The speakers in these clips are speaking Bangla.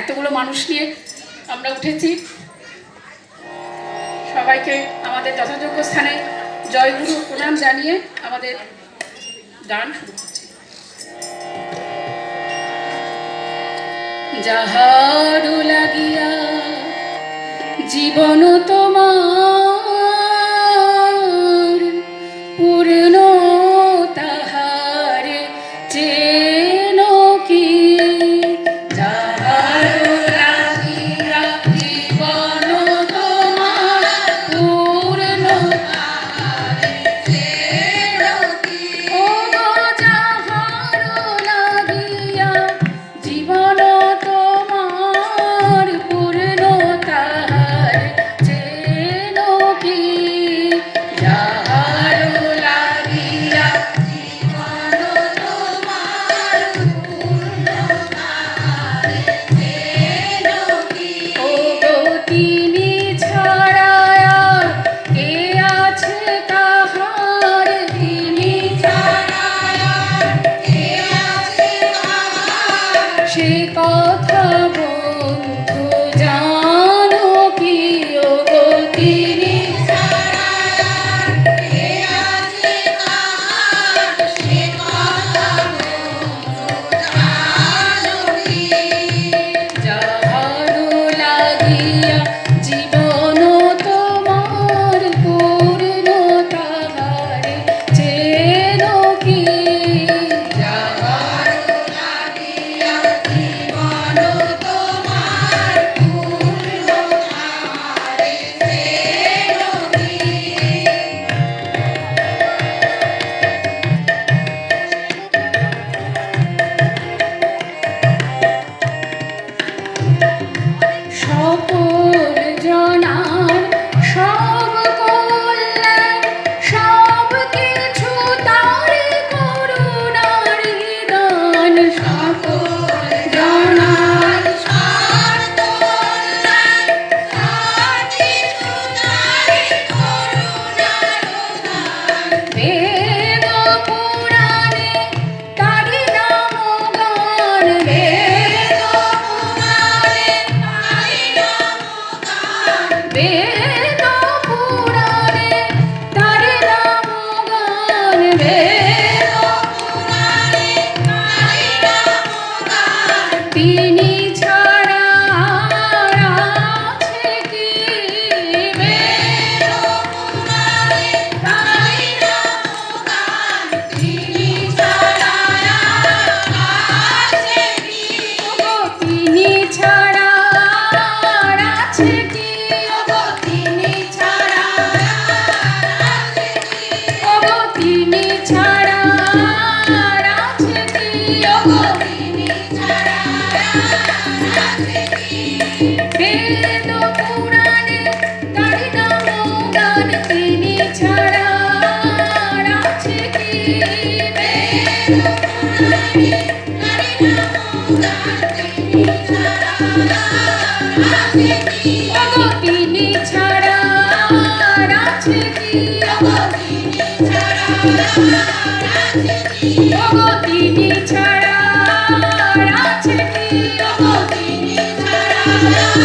এতগুলো মানুষ নিয়ে আমরা উঠেছি। সবাইকে আমাদের যথাযোগ্য স্থানে জয়গুরু প্রণাম জানিয়ে আমাদের গান শুরু করছি। যাহার লাগিয়া জীবন তোমার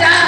ya.